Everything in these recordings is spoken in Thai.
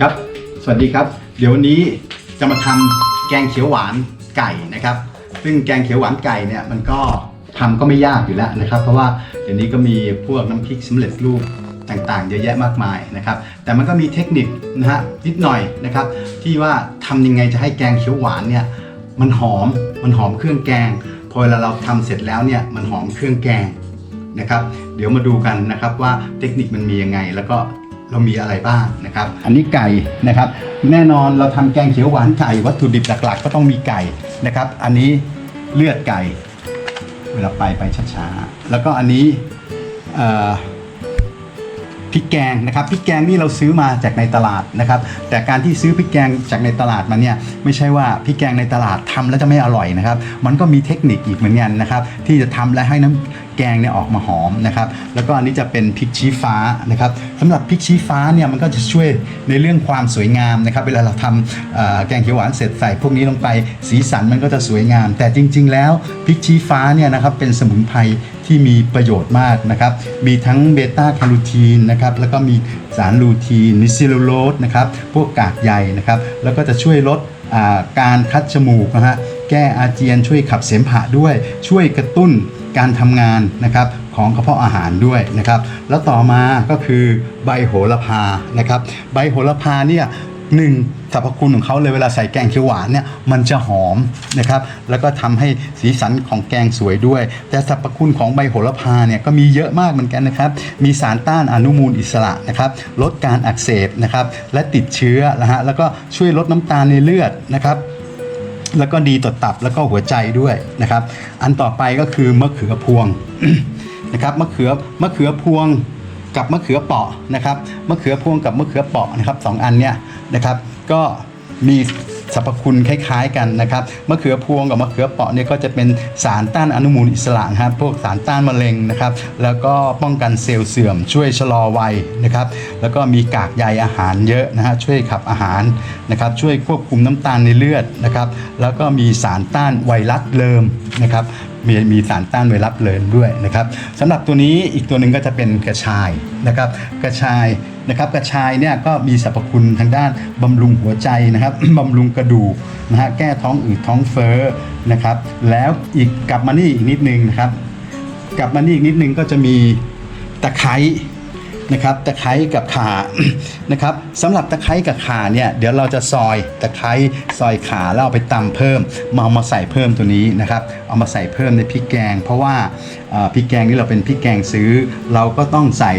ครับ สวัสดีครับ เดี๋ยววันนี้จะมาทำแกงเขียวหวานไก่นะครับ ซึ่งแกงเขียวหวานไก่เนี่ยมันก็ทำก็ไม่ยากอยู่แล้วนะครับ เพราะว่าเดี๋ยวนี้ก็มีพวกน้ำพริกสำเร็จรูปต่างๆ เยอะแยะมากมายนะครับ แต่มันก็มีเทคนิคนะฮะนิดหน่อยนะครับ ที่ว่าทำยังไงจะให้แกงเขียวหวานเนี่ยมันหอม มันหอมเครื่องแกง พอเวลาเราทำเสร็จแล้วเนี่ยมันหอมเครื่องแกงนะครับ เดี๋ยวมาดูกันนะครับว่าเทคนิคมันมียังไงแล้วก็ เรามีอะไรบ้างนะครับ อันนี้ไก่นะครับ แน่นอนเราทำแกงเขียวหวานไก่วัตถุดิบหลักๆ ก็ต้องมีไก่นะครับ อันนี้เลือดไก่ เวลาไปไปช้าๆแล้วก็อันนี้พริกแกงนะครับพริกแกงนี่เราซื้อมาจากในตลาดนะครับ แต่การที่ซื้อพริกแกงจากในตลาดมาเนี่ยไม่ใช่ว่าพริกแกงในตลาดทำแล้วจะไม่อร่อยนะครับ มันก็มีเทคนิคอีกเหมือนกันนะครับ ที่จะทำและให้น้ำ แกงเนี่ยออกมาหอมนะครับ แล้วก็อันนี้จะเป็นพริกชี้ฟ้านะครับสำหรับพริกชี้ฟ้าเนี่ยมันก็จะช่วยในเรื่องความสวยงามนะครับ เวลาเราทำแกงเขียวหวานเสร็จใส่พวกนี้ลงไปสีสันมันก็จะสวยงาม แต่จริง ๆ แล้วพริกชี้ฟ้าเนี่ยนะครับเป็นสมุนไพรที่มีประโยชน์มากนะครับ มีทั้งเบต้าแคโรทีนนะครับ แล้วก็มีสารลูทีนมีซิลูโลสนะครับ พวกกากใยนะครับ แล้วก็จะช่วยลดการคัดจมูกนะฮะ แก้อาเจียนช่วยขับเสมหะด้วย ช่วยกระตุ้น การทำงานนะครับของกระเพาะอาหารด้วยนะครับ แล้วต่อมาก็คือใบโหระพานะครับ ใบโหระพาเนี่ยหนึ่งสรรพคุณของเขาเลยเวลาใส่แกงเขียวหวานเนี่ยมันจะหอมนะครับ แล้วก็ทำให้สีสันของแกงสวยด้วย แต่สรรพคุณของใบโหระพาเนี่ยก็มีเยอะมากเหมือนกันนะครับ มีสารต้านอนุมูลอิสระนะครับ ลดการอักเสบนะครับ และติดเชื้อนะฮะแล้วก็ช่วยลดน้ำตาลในเลือดนะครับ แล้วก็ดีต่อตับแล้วก็หัวใจด้วยนะครับ อันต่อไปก็คือมะเขือพวงนะครับมะเขือมะเขือพวงกับมะเขือเปาะนะครับมะเขือพวงกับมะเขือเปาะนะครับสองอันเนี้ยนะครับ ก็มีสรรพคุณคล้ายๆกันนะครับมะเขือพวงกับมะเขือเปาะเนี่ยก็จะเป็นสารต้านอนุมูลอิสระนะครับพวกสารต้านมะเร็งนะครับ แล้วก็ป้องกันเซลล์เสื่อมช่วยชะลอวัยนะครับ แล้วก็มีกากใยอาหารเยอะนะฮะช่วยขับอาหาร นะครับช่วยควบคุมน้ำตาลในเลือดนะครับแล้วก็มีสารต้านไวรัสเริมนะครับมีมีสารต้านไวรัสเริมด้วยนะครับสำหรับตัวนี้อีกตัวหนึ่งก็จะเป็นกระชายนะครับกระชายนะครับกระชายเนี่ยก็มีสรรพคุณทางด้านบำรุงหัวใจนะครับบำรุงกระดูกนะฮะแก้ท้องอืดท้องเฟ้อนะครับแล้วอีกกลับมานี่อีกนิดนึงนะครับกลับมานี่อีกนิดนึงก็จะมีตะไคร้ นะครับตะไคร้กับข่านะครับสำหรับตะไคร้กับข่าเนี่ยเดี๋ยวเราจะซอยตะไคร้ซอยข่าแล้วเอาไปตำเพิ่มมาเอามาใส่เพิ่มตัวนี้นะครับเอามาใส่เพิ่มในพริกแกง เพราะว่าพริกแกงนี่เราเป็นพริกแกงซื้อ เราก็ต้องใส่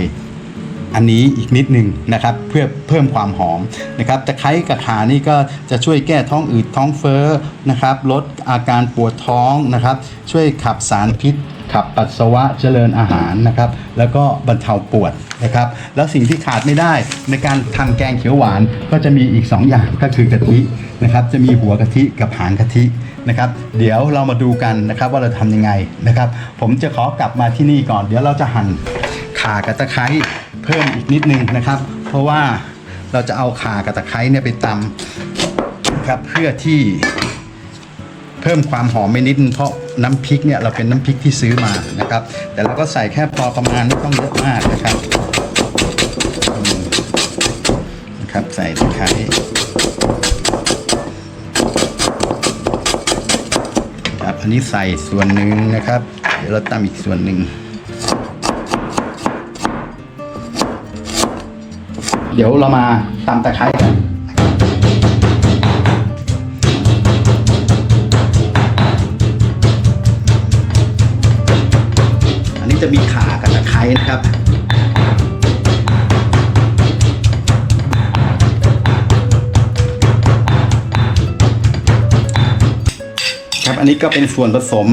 อันนี้อีกนิดหนึ่งนะครับเพื่อเพิ่มความหอมนะครับตะไคร้กับขานี่ก็จะช่วยแก้ท้องอืดท้องเฟ้อนะครับลดอาการปวดท้องนะครับช่วยขับสารพิษ ขับปัสสาวะเจริญอาหารนะครับ แล้วก็บรรเทาปวดนะครับ แล้วสิ่งที่ขาดไม่ได้ในการทำแกงเขียวหวานก็จะมีอีก 2 อย่างก็คือกะทินะครับ จะมีหัวกะทิกับหางกะทินะครับ เดี๋ยวเรามาดูกันนะครับว่าเราทำยังไงนะครับ ผมจะขอกลับมาที่นี่ก่อน เดี๋ยวเราจะหั่นข่ากับตะไคร้เพิ่มอีกนิดนึงนะครับ เพราะว่าเราจะเอาข่ากับตะไคร้เนี่ยไปตำนะครับเพื่อที่เพิ่มความหอมไปนิดนึงเพราะ น้ำพริกเนี่ยเราเป็นน้ำพริกที่ซื้อมานะครับ แต่เราก็ใส่แค่พอประมาณไม่ต้องเยอะมากนะครับนะครับใส่ตะไคร้ครับอันนี้ใส่ส่วนหนึ่งนะครับ เดี๋ยวเราตำอีกส่วนหนึ่งเดี๋ยวเรามาตำตะไคร้กัน จะมีขากับตะไคร้นะครับครับอันนี้ก็เป็นส่วนผสม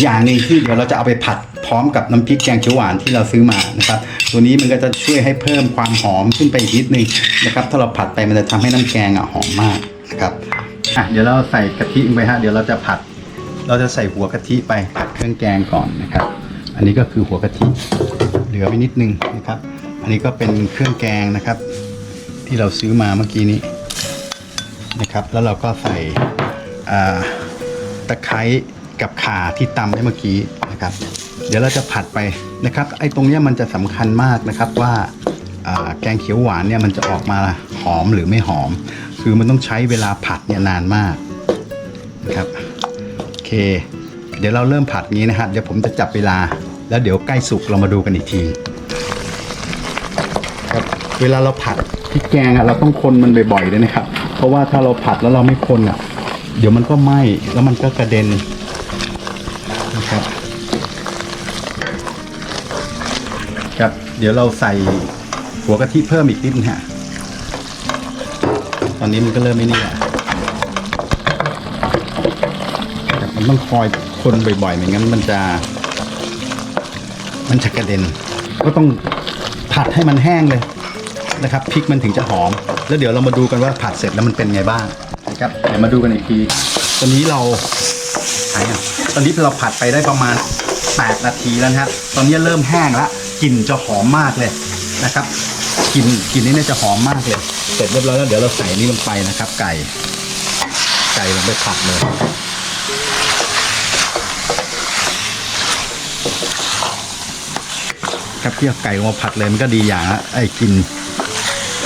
อย่างหนึ่งที่เดี๋ยวเราจะเอาไปผัดพร้อมกับน้ำพริกแกงเขียวหวานที่เราซื้อมานะครับ ตัวนี้มันก็จะช่วยให้เพิ่มความหอมขึ้นไปอีกนิดนึงนะครับ ถ้าเราผัดไปมันจะทำให้น้ำแกงอะหอมมากนะครับอะเดี๋ยวเราใส่กะทิลงไปฮะเดี๋ยวเราจะผัด เราจะใส่หัวกะทิไปผัดเครื่องแกงก่อนนะครับ นนี้ก็คือหัวกะทิเหลือไปนิดนึงนะครับ อันนี้ก็เป็นเครื่องแกงนะครับ ที่เราซื้อมาเมื่อกี้นี้นะครับ แล้วเราก็ใส่ตะไคร้กับข่าที่ตำไว้เมื่อกี้นะครับ เดี๋ยวเราจะผัดไปนะครับ ไอ้ตรงนี้มันจะสำคัญมากนะครับว่าอ่าแกงเขียวหวานเนี่ยมันจะออกมาหอมหรือไม่หอม คือมันต้องใช้เวลาผัดเนี่ยนานมากนะครับโอเค เดี๋ยวเราเริ่มผัดงี้นะครับเดี๋ยวผมจะจับเวลา แล้วเดี๋ยวใกล้สุกเรามาดูกันอีกทีครับเวลาเราผัดพริกแกงอะเราต้องคนมันบ่อยๆด้วยนะครับ เพราะว่าถ้าเราผัดแล้วเราไม่คนอะเดี๋ยวมันก็ไหม้แล้วมันก็กระเด็นนะครับครับ เดี๋ยวเราใส่หัวกะทิเพิ่มอีกนิดนะฮะตอนนี้มันก็เริ่มไม่นี่แหละครับมันต้องคอยคนบ่อยๆไม่งั้นมันจะ มันจะกระเด็น ก็ต้องผัดให้มันแห้งเลยนะครับพริกมันถึงจะหอม แล้วเดี๋ยวเรามาดูกันว่าผัดเสร็จแล้วมันเป็นไงบ้างนะครับเดี๋ยวมาดูกันอีกทีตอนนี้เราไหนอะตอนนี้เราผัดไปได้ประมาณ 8 นาทีแล้วนะฮะตอนนี้เริ่มแห้งแล้วกลิ่นจะหอมมากเลยนะครับกลิ่นกลิ่นนี้เนี่ยจะหอมมากเลย เสร็จเรียบร้อยแล้วเดี๋ยวเราใส่นี่ลงไปนะครับ ไก่ ไก่ลงไปผัดเลย ครับที่เอาไก่มาผัดเลยมันก็ดีอย่างละไอ้กลิน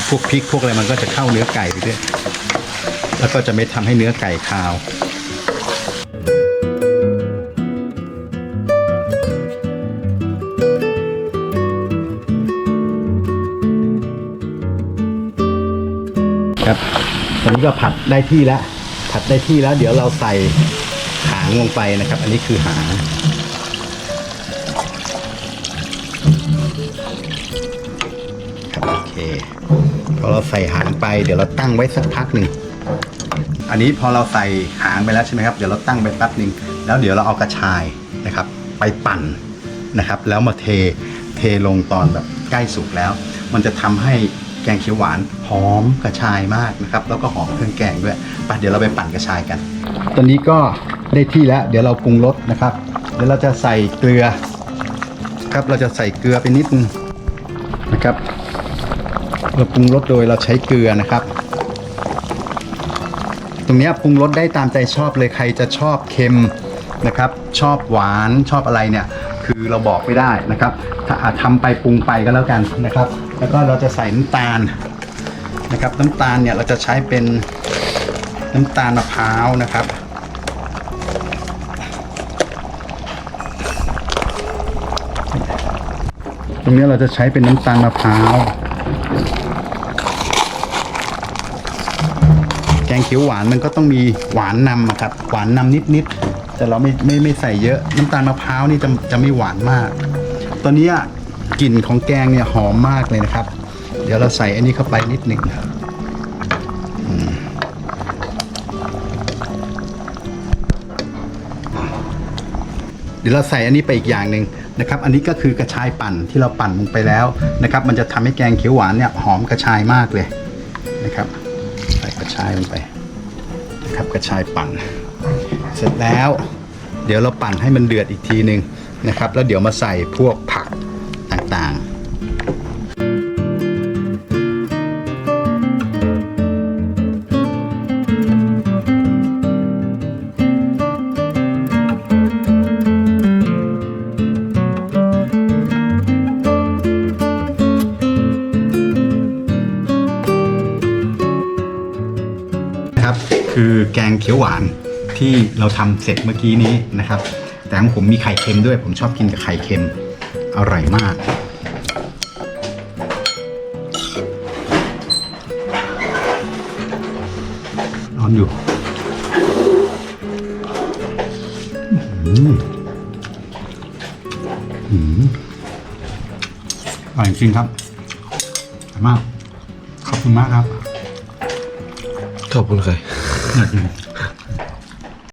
พวกพริกพวกอะไรมันก็จะเข้าเนื้อไก่ไปด้วยแล้วก็จะไม่ทำให้เนื้อไก่คาวครับตอนนี้ก็ผัดได้ที่แล้ว ผัดได้ที่แล้ว เดี๋ยวเราใส่หางลงไปนะครับ อันนี้คือหาง โอเคพอเราใส่หางไปเดี๋ยวเราตั้งไว้สักพักหนึ่งอันนี้พอเราใส่หางไปแล้วใช่ไหมครับเดี๋ยวเราตั้งไปแป๊บหนึ่งแล้วเดี๋ยวเราเอากระชายนะครับ ไปปั่นนะครับ แล้วมาเทเทลงตอนแบบใกล้สุกแล้ว มันจะทำให้แกงเขียวหวานหอมกระชายมากนะครับ แล้วก็หอมเครื่องแกงด้วยไปเดี๋ยวเราไปปั่นกระชายกัน ตอนนี้ก็ได้ที่แล้ว เดี๋ยวเราปรุงรสนะครับ เดี๋ยวเราจะใส่เกลือครับเราจะใส่เกลือไปนิดนึงนะครับ เราปรุงรสโดยเราใช้เกลือนะครับ ตรงนี้ปรุงรสได้ตามใจชอบเลยใครจะชอบเค็มนะครับ ชอบหวานชอบอะไรเนี่ย คือเราบอกไม่ได้นะครับ ถ้าอาจทำไปปรุงไปก็แล้วกันนะครับ แล้วก็เราจะใส่น้ำตาลนะครับ น้ำตาลเนี่ยเราจะใช้เป็นน้ำตาลมะพร้าวนะครับตรงนี้เราจะใช้เป็นน้ำตาลมะพร้าว งเขียวหวานมันก็ต้องมีหวานนำอะครับ หวานนำนิดๆแต่เราไม่ไม่ไม่ใส่เยอะน้ำตาลมะพร้าวนี่จะจะไม่หวานมาก ตอนนี้กลิ่นของแกงเนี่ยหอมมากเลยนะครับ เดี๋ยวเราใส่อันนี้เข้าไปนิดหนึ่งอืมเดี๋ยวเราใส่อันนี้ไปอีกอย่างหนึ่งนะครับ อันนี้ก็คือกระชายปั่นที่เราปั่นลงไปแล้วนะครับ มันจะทำให้แกงเขียวหวานเนี่ยหอมกระชายมากเลยนะครับ ระชายลงไปนะครับกระชายปั่น เสร็จแล้ว เดี๋ยวเราปั่นให้มันเดือดอีกทีหนึ่งนะครับ แล้วเดี๋ยวมาใส่พวกผักต่างๆ นะครับ คือแกงเขียวหวานที่เราทำเสร็จเมื่อกี้นี้นะครับ แต่ของผมมีไข่เค็มด้วย ผมชอบกินกับไข่เค็มอร่อยมากนอนอยู่อื้อหืออื้อหืออร่อยจริงครับอร่อยมาก ขอบคุณมากครับ ขอบคุณใคร